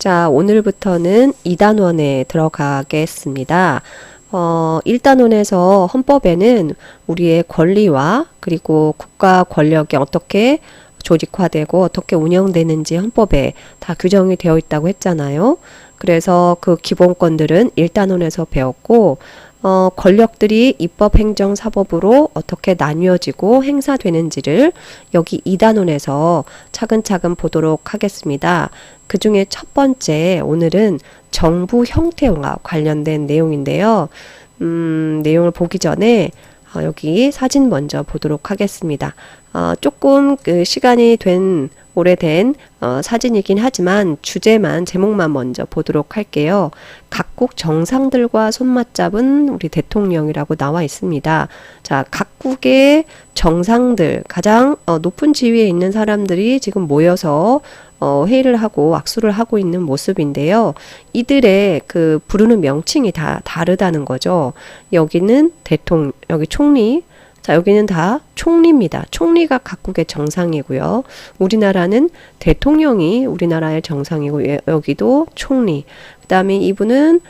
자, 오늘부터는 2단원에 들어가겠습니다. 어, 1단원에서 헌법에는 우리의 권리와 그리고 국가 권력이 어떻게 조직화되고 어떻게 운영되는지 헌법에 다 규정이 되어 있다고 했잖아요. 그래서 그 기본권들은 1단원에서 배웠고, 어, 권력들이 입법, 행정, 사법으로 어떻게 나뉘어지고 행사되는지를 여기 2단원에서 차근차근 보도록 하겠습니다. 그 중에 첫 번째, 오늘은 정부 형태와 관련된 내용인데요. 음, 내용을 보기 전에 어, 여기 사진 먼저 보도록 하겠습니다. 어, 조금 그 시간이 된 오래된 어, 사진이긴 하지만 주제만 제목만 먼저 보도록 할게요. 각국 정상들과 손맞잡은 우리 대통령이라고 나와 있습니다. 자, 각국의 정상들 가장 어, 높은 지위에 있는 사람들이 지금 모여서 어, 회의를 하고 악수를 하고 있는 모습인데요. 이들의 그 부르는 명칭이 다 다르다는 거죠. 여기는 대통령, 여기 총리, 자, 여기는 다 총리입니다. 총리가 각국의 정상이고요. 우리나라는 대통령이 우리나라의 정상이고, 예, 여기도 총리. 그 다음에 이분은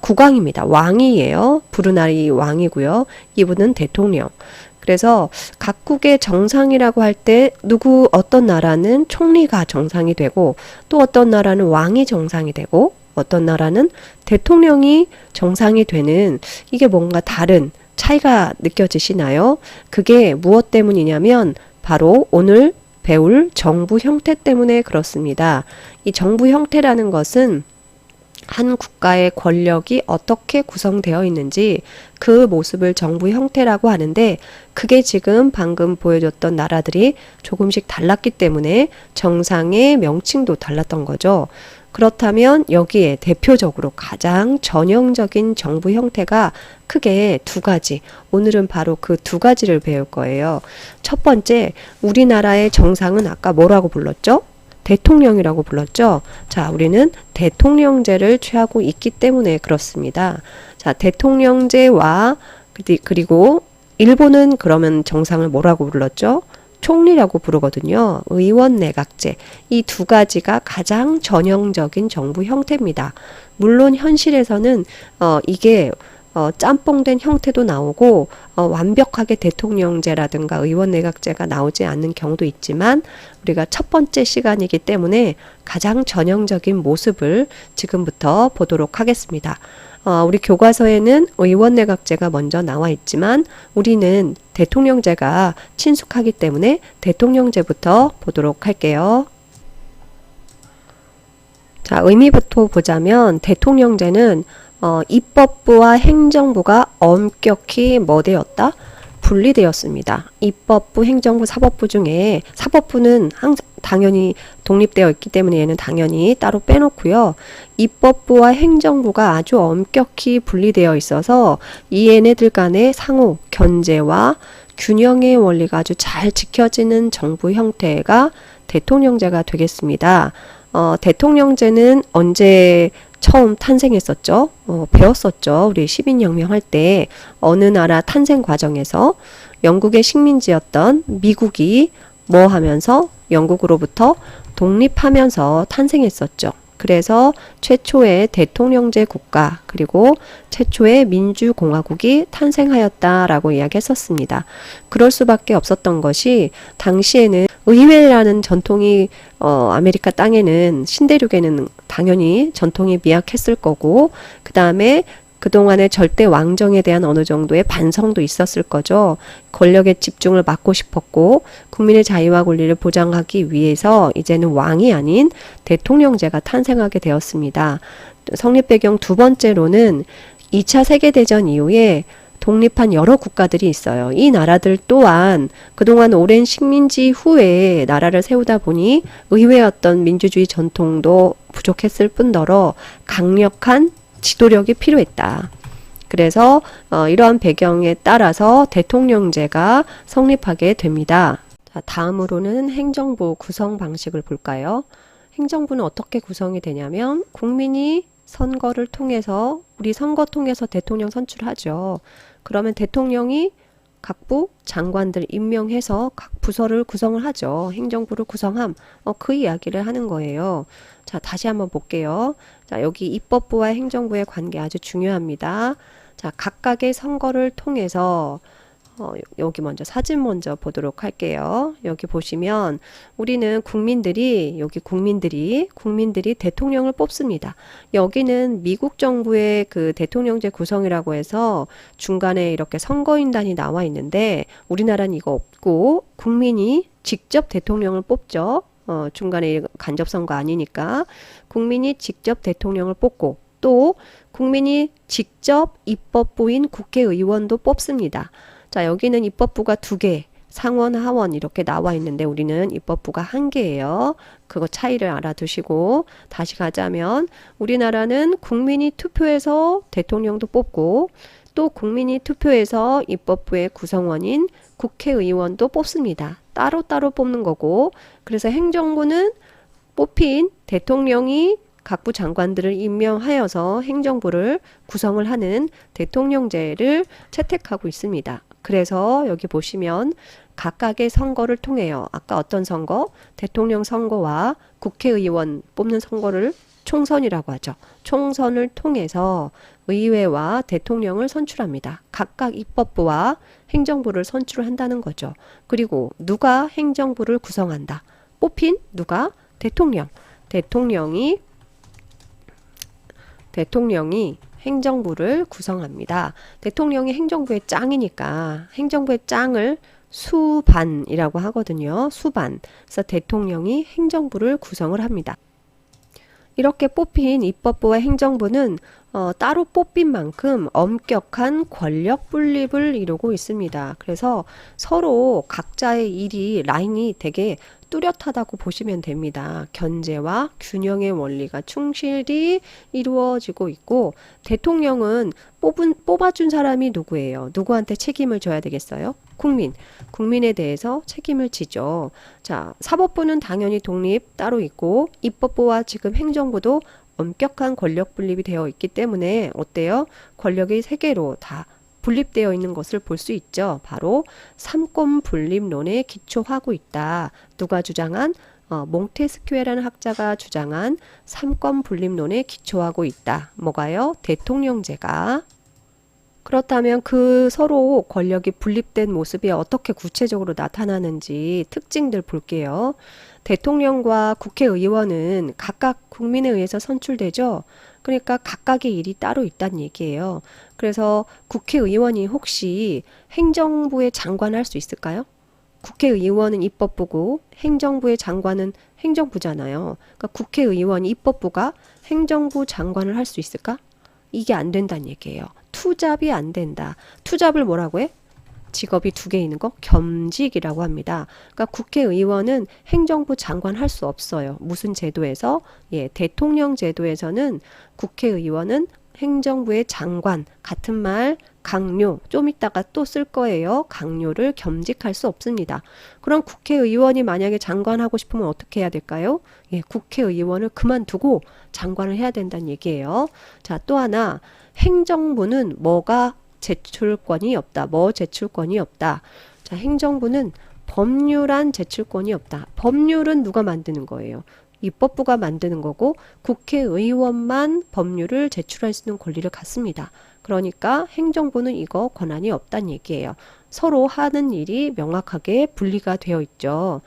국왕입니다. 왕이에요. 부르나리 왕이고요. 이분은 대통령. 그래서 각국의 정상이라고 할 때 누구 어떤 나라는 총리가 정상이 되고 또 어떤 나라는 왕이 정상이 되고 어떤 나라는 대통령이 정상이 되는 이게 뭔가 다른 차이가 느껴지시나요? 그게 무엇 때문이냐면 바로 오늘 배울 정부 형태 때문에 그렇습니다. 이 정부 형태라는 것은 한 국가의 권력이 어떻게 구성되어 있는지 그 모습을 정부 형태라고 하는데 그게 지금 방금 보여줬던 나라들이 조금씩 달랐기 때문에 정상의 명칭도 달랐던 거죠. 그렇다면 여기에 대표적으로 가장 전형적인 정부 형태가 크게 두 가지. 오늘은 바로 그 두 가지를 배울 거예요. 첫 번째, 우리나라의 정상은 아까 뭐라고 불렀죠? 대통령이라고 불렀죠. 자, 우리는 대통령제를 취하고 있기 때문에 그렇습니다. 자, 대통령제와 그리고 일본은 그러면 정상을 뭐라고 불렀죠? 총리라고 부르거든요. 의원 내각제. 이 두 가지가 가장 전형적인 정부 형태입니다. 물론 현실에서는 어 이게 어, 짬뽕된 형태도 나오고 어, 완벽하게 대통령제라든가 의원 내각제가 나오지 않는 경우도 있지만 우리가 첫 번째 시간이기 때문에 가장 전형적인 모습을 지금부터 보도록 하겠습니다. 어, 우리 교과서에는 의원 내각제가 먼저 나와 있지만 우리는 대통령제가 친숙하기 때문에 대통령제부터 보도록 할게요. 자, 의미부터 보자면 대통령제는 어, 입법부와 행정부가 엄격히 뭐 되었다? 분리되었습니다. 입법부, 행정부, 사법부 중에 사법부는 항상 당연히 독립되어 있기 때문에 얘는 당연히 따로 빼놓고요. 입법부와 행정부가 아주 엄격히 분리되어 있어서 이 얘네들 간의 상호 견제와 균형의 원리가 아주 잘 지켜지는 정부 형태가 대통령제가 되겠습니다. 어, 대통령제는 언제 처음 탄생했었죠. 어, 배웠었죠. 우리 시민혁명 할 때 어느 나라 탄생 과정에서 영국의 식민지였던 미국이 뭐 하면서 영국으로부터 독립하면서 탄생했었죠. 그래서 최초의 대통령제 국가 그리고 최초의 민주공화국이 탄생하였다라고 이야기했었습니다. 그럴 수밖에 없었던 것이 당시에는 의회라는 전통이 어, 아메리카 땅에는 신대륙에는 당연히 전통이 미약했을 거고 그 다음에 그동안의 절대 왕정에 대한 어느 정도의 반성도 있었을 거죠. 권력의 집중을 막고 싶었고 국민의 자유와 권리를 보장하기 위해서 이제는 왕이 아닌 대통령제가 탄생하게 되었습니다. 성립 배경 두 번째로는 2차 세계대전 이후에 독립한 여러 국가들이 있어요. 이 나라들 또한 그동안 오랜 식민지 후에 나라를 세우다 보니 어떤 민주주의 전통도 부족했을 뿐더러 강력한 지도력이 필요했다. 그래서 어, 이러한 배경에 따라서 대통령제가 성립하게 됩니다. 자, 다음으로는 행정부 구성 방식을 볼까요? 행정부는 어떻게 구성이 되냐면 국민이 선거를 통해서 우리 선거 통해서 대통령 선출하죠. 그러면 대통령이 각부 장관들 임명해서 각 부서를 구성을 하죠. 행정부를 구성함. 어, 그 이야기를 하는 거예요. 자, 다시 한번 볼게요. 자, 여기 입법부와 행정부의 관계 아주 중요합니다. 자, 각각의 선거를 통해서 어, 여기 먼저 사진 먼저 보도록 할게요. 여기 보시면 우리는 국민들이 여기 국민들이 국민들이 대통령을 뽑습니다. 여기는 미국 정부의 그 대통령제 구성이라고 해서 중간에 이렇게 선거인단이 나와 있는데 우리나라는 이거 없고 국민이 직접 대통령을 뽑죠. 어, 중간에 간접 선거 아니니까 국민이 직접 대통령을 뽑고 또 국민이 직접 입법부인 국회의원도 뽑습니다. 자, 여기는 입법부가 두 개, 상원, 하원 이렇게 나와 있는데 우리는 입법부가 한 개예요. 그거 차이를 알아두시고 다시 가자면 우리나라는 국민이 투표해서 대통령도 뽑고 또 국민이 투표해서 입법부의 구성원인 국회의원도 뽑습니다. 따로따로 뽑는 거고 그래서 행정부는 뽑힌 대통령이 각부 장관들을 임명하여서 행정부를 구성을 하는 대통령제를 채택하고 있습니다. 그래서 여기 보시면 각각의 선거를 통해요. 아까 어떤 선거? 대통령 선거와 국회의원 뽑는 선거를 총선이라고 하죠. 총선을 통해서 의회와 대통령을 선출합니다. 각각 입법부와 행정부를 선출한다는 거죠. 그리고 누가 행정부를 구성한다. 뽑힌 누가? 대통령. 대통령이 대통령이 행정부를 구성합니다. 대통령이 행정부의 짱이니까 행정부의 짱을 수반이라고 하거든요. 수반. 그래서 대통령이 행정부를 구성을 합니다. 이렇게 뽑힌 입법부와 행정부는 어, 따로 뽑힌 만큼 엄격한 권력 분립을 이루고 있습니다. 그래서 서로 각자의 일이 라인이 되게 뚜렷하다고 보시면 됩니다. 견제와 균형의 원리가 충실히 이루어지고 있고 대통령은 뽑은 뽑아준 사람이 누구예요? 누구한테 책임을 져야 되겠어요? 국민. 국민에 대해서 책임을 지죠. 자, 사법부는 당연히 독립 따로 있고 입법부와 지금 행정부도 엄격한 권력 분립이 되어 있기 때문에 어때요? 권력이 세 개로 다 분립되어 있는 것을 볼 수 있죠. 바로 삼권 분립론에 기초하고 있다. 누가 주장한 어, 몽테스큐에라는 학자가 주장한 삼권 분립론에 기초하고 있다. 뭐가요? 대통령제가 그렇다면 그 서로 권력이 분립된 모습이 어떻게 구체적으로 나타나는지 특징들 볼게요. 대통령과 국회의원은 각각 국민에 의해서 선출되죠. 그러니까 각각의 일이 따로 있다는 얘기예요. 그래서 국회의원이 혹시 행정부의 장관 할 수 있을까요? 국회의원은 입법부고 행정부의 장관은 행정부잖아요. 그러니까 국회의원이 입법부가 행정부 장관을 할 수 있을까? 이게 안 된다는 얘기예요. 투잡이 안 된다. 투잡을 뭐라고 해? 직업이 두 개 있는 거 겸직이라고 합니다. 그러니까 국회의원은 행정부 장관 할 수 없어요. 무슨 제도에서? 예, 대통령 제도에서는 국회의원은 행정부의 장관 같은 말 강요 좀 이따가 또 쓸 거예요. 강요를 겸직할 수 없습니다. 그럼 국회의원이 만약에 장관 하고 싶으면 어떻게 해야 될까요? 예, 국회의원을 그만두고 장관을 해야 된다는 얘기예요. 자, 또 하나 행정부는 뭐가 제출권이 없다. 뭐 제출권이 없다. 자, 행정부는 법률안 제출권이 없다. 법률은 누가 만드는 거예요? 입법부가 만드는 거고 국회의원만 법률을 제출할 수 있는 권리를 갖습니다. 그러니까 행정부는 이거 권한이 없다는 얘기예요. 서로 하는 일이 명확하게 분리가 되어 있죠.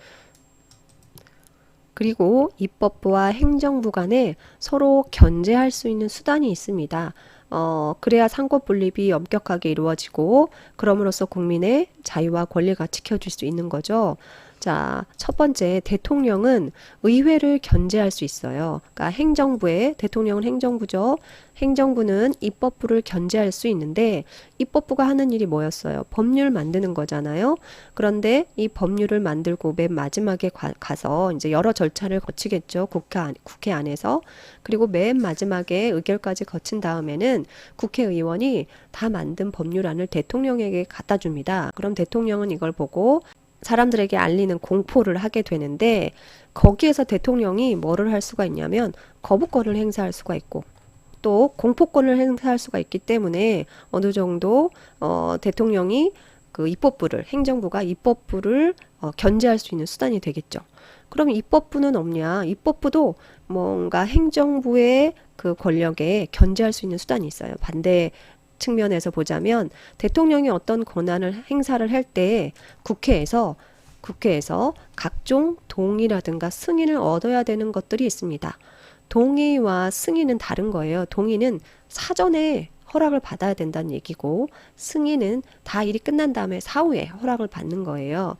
그리고 입법부와 행정부 간에 서로 견제할 수 있는 수단이 있습니다. 어, 그래야 상권 분립이 엄격하게 이루어지고 그럼으로써 국민의 자유와 권리가 지켜질 수 있는 거죠. 자, 첫 번째 대통령은 의회를 견제할 수 있어요. 그러니까 행정부의 대통령은 행정부죠. 행정부는 입법부를 견제할 수 있는데 입법부가 하는 일이 뭐였어요? 법률 만드는 거잖아요. 그런데 이 법률을 만들고 맨 마지막에 가, 서 이제 여러 절차를 거치겠죠. 국회 안, 국회 안에서 그리고 맨 마지막에 의결까지 거친 다음에는 국회의원이 다 만든 법률안을 대통령에게 갖다 줍니다. 그럼 대통령은 이걸 보고 사람들에게 알리는 공포를 하게 되는데 거기에서 대통령이 뭐를 할 수가 있냐면 거부권을 행사할 수가 있고 또 공포권을 행사할 수가 있기 때문에 어느 정도 어, 대통령이 그 입법부를 행정부가 입법부를 어, 견제할 수 있는 수단이 되겠죠. 그럼 입법부는 없냐? 입법부도 뭔가 행정부의 그 권력에 견제할 수 있는 수단이 있어요. 반대 측면에서 보자면 대통령이 어떤 권한을 행사를 할 때 국회에서 국회에서 각종 동의라든가 승인을 얻어야 되는 것들이 있습니다. 동의와 승인은 다른 거예요. 동의는 사전에 허락을 받아야 된다는 얘기고 승인은 다 일이 끝난 다음에 사후에 허락을 받는 거예요.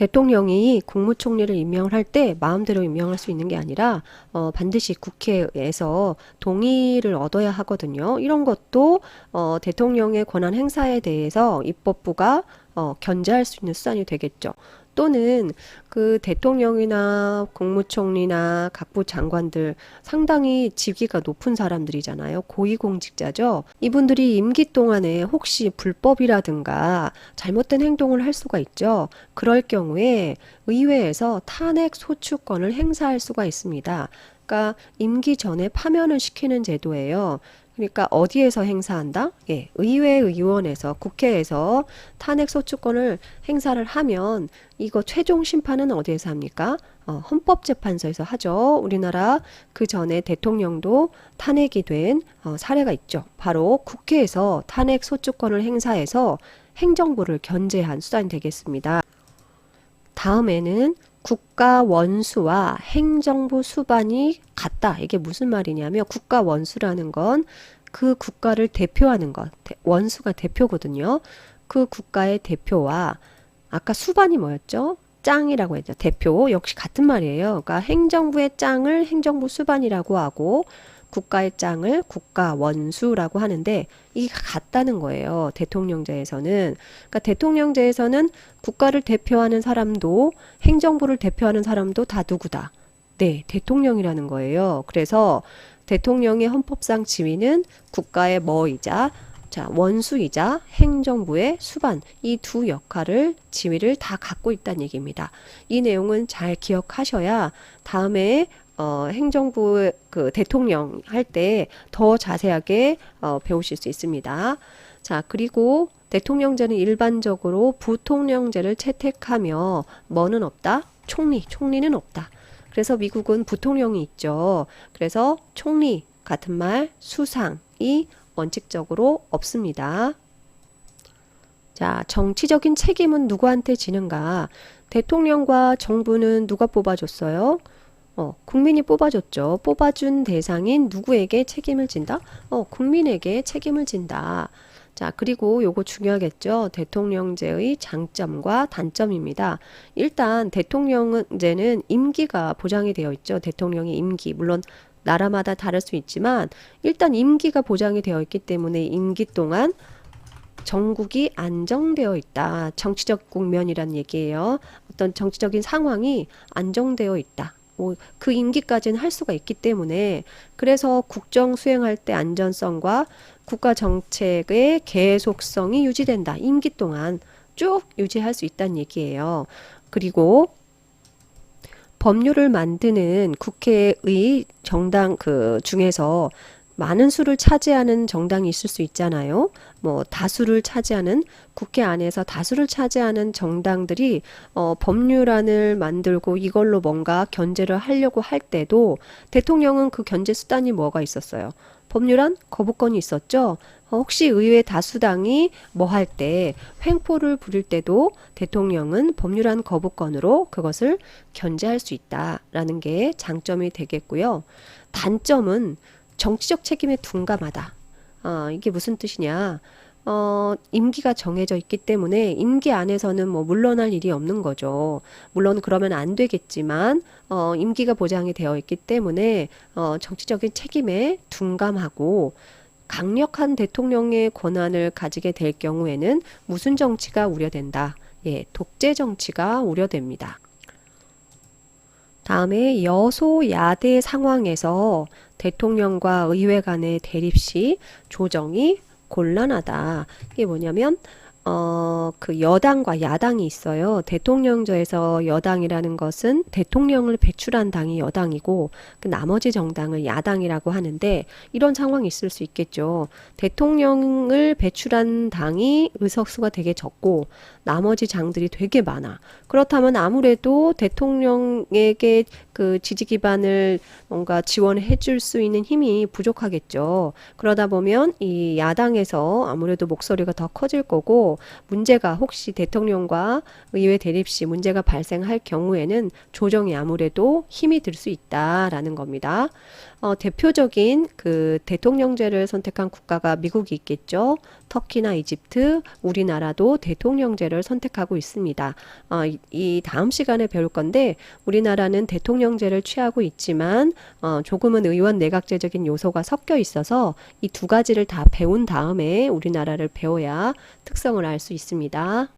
대통령이 국무총리를 임명을 할 때 마음대로 임명할 수 있는 게 아니라 어, 반드시 국회에서 동의를 얻어야 하거든요. 이런 것도 어, 대통령의 권한 행사에 대해서 입법부가 어, 견제할 수 있는 수단이 되겠죠. 또는 그 대통령이나 국무총리나 각부 장관들 상당히 직위가 높은 사람들이잖아요. 고위공직자죠. 이분들이 임기 동안에 혹시 불법이라든가 잘못된 행동을 할 수가 있죠. 그럴 경우에 의회에서 탄핵 소추권을 행사할 수가 있습니다. 그러니까 임기 전에 파면을 시키는 제도예요. 그러니까 어디에서 행사한다? 예, 의회 의원에서 국회에서 탄핵 소추권을 행사를 하면 이거 최종 심판은 어디에서 합니까? 어, 헌법재판소에서 하죠. 우리나라 그 전에 대통령도 탄핵이 된 어, 사례가 있죠. 바로 국회에서 탄핵 소추권을 행사해서 행정부를 견제한 수단이 되겠습니다. 다음에는 국가 원수와 행정부 수반이 같다. 이게 무슨 말이냐면 국가 원수라는 건 그 국가를 대표하는 것. 대- 원수가 대표거든요. 그 국가의 대표와 아까 수반이 뭐였죠? 짱이라고 했죠. 대표 역시 같은 말이에요. 그러니까 행정부의 짱을 행정부 수반이라고 하고 국가의 짱을 국가 원수라고 하는데 이게 같다는 거예요. 대통령제에서는. 그러니까 대통령제에서는 국가를 대표하는 사람도 행정부를 대표하는 사람도 다 누구다? 네, 대통령이라는 거예요. 그래서 대통령의 헌법상 지위는 국가의 뭐이자 자, 원수이자 행정부의 수반 이 두 역할을 지위를 다 갖고 있다는 얘기입니다. 이 내용은 잘 기억하셔야 다음에 어, 행정부 그 대통령 할 때 더 자세하게 어, 배우실 수 있습니다. 자, 그리고 대통령제는 일반적으로 부통령제를 채택하며 뭐는 없다? 총리, 총리는 없다. 그래서 미국은 부통령이 있죠. 그래서 총리 같은 말, 수상이 원칙적으로 없습니다. 자, 정치적인 책임은 누구한테 지는가? 대통령과 정부는 누가 뽑아줬어요? 어, 국민이 뽑아줬죠. 뽑아준 대상인 누구에게 책임을 진다? 어, 국민에게 책임을 진다. 자, 그리고 요거 중요하겠죠. 대통령제의 장점과 단점입니다. 일단 대통령제는 임기가 보장이 되어 있죠. 대통령의 임기. 물론 나라마다 다를 수 있지만 일단 임기가 보장이 되어 있기 때문에 임기 동안 전국이 안정되어 있다. 정치적 국면이란 얘기예요. 어떤 정치적인 상황이 안정되어 있다. 뭐 그 임기까지는 할 수가 있기 때문에 그래서 국정 수행할 때 안전성과 국가 정책의 계속성이 유지된다. 임기 동안 쭉 유지할 수 있다는 얘기예요. 그리고 법률을 만드는 국회의 정당 그 중에서 많은 수를 차지하는 정당이 있을 수 있잖아요. 뭐 다수를 차지하는 국회 안에서 다수를 차지하는 정당들이 어, 법률안을 만들고 이걸로 뭔가 견제를 하려고 할 때도 대통령은 그 견제 수단이 뭐가 있었어요? 법률안 거부권이 있었죠. 어, 혹시 의회 다수당이 뭐 할 때 횡포를 부릴 때도 대통령은 법률안 거부권으로 그것을 견제할 수 있다라는 게 장점이 되겠고요. 단점은 정치적 책임에 둔감하다. 어, 이게 무슨 뜻이냐? 어, 임기가 정해져 있기 때문에 임기 안에서는 뭐 물러날 일이 없는 거죠. 물론 그러면 안 되겠지만 어, 임기가 보장이 되어 있기 때문에 어, 정치적인 책임에 둔감하고 강력한 대통령의 권한을 가지게 될 경우에는 무슨 정치가 우려된다? 예, 독재 정치가 우려됩니다. 다음에 여소야대 상황에서 대통령과 의회 간의 대립 시 조정이 곤란하다. 이게 뭐냐면 어, 그 여당과 야당이 있어요. 대통령제에서 여당이라는 것은 대통령을 배출한 당이 여당이고 그 나머지 정당을 야당이라고 하는데 이런 상황이 있을 수 있겠죠. 대통령을 배출한 당이 의석수가 되게 적고 나머지 장들이 되게 많아. 그렇다면 아무래도 대통령에게 그 지지 기반을 뭔가 지원해 줄 수 있는 힘이 부족하겠죠. 그러다 보면 이 야당에서 아무래도 목소리가 더 커질 거고 문제가 혹시 대통령과 의회 대립 시 문제가 발생할 경우에는 조정이 아무래도 힘이 들 수 있다라는 겁니다. 어, 대표적인 그 대통령제를 선택한 국가가 미국이 있겠죠. 터키나 이집트, 우리나라도 대통령제를 선택하고 있습니다. 어, 이, 이 다음 시간에 배울 건데 우리나라는 대통령제를 취하고 있지만 어, 조금은 의원 내각제적인 요소가 섞여 있어서 이 두 가지를 다 배운 다음에 우리나라를 배워야 특성을 알 수 있습니다.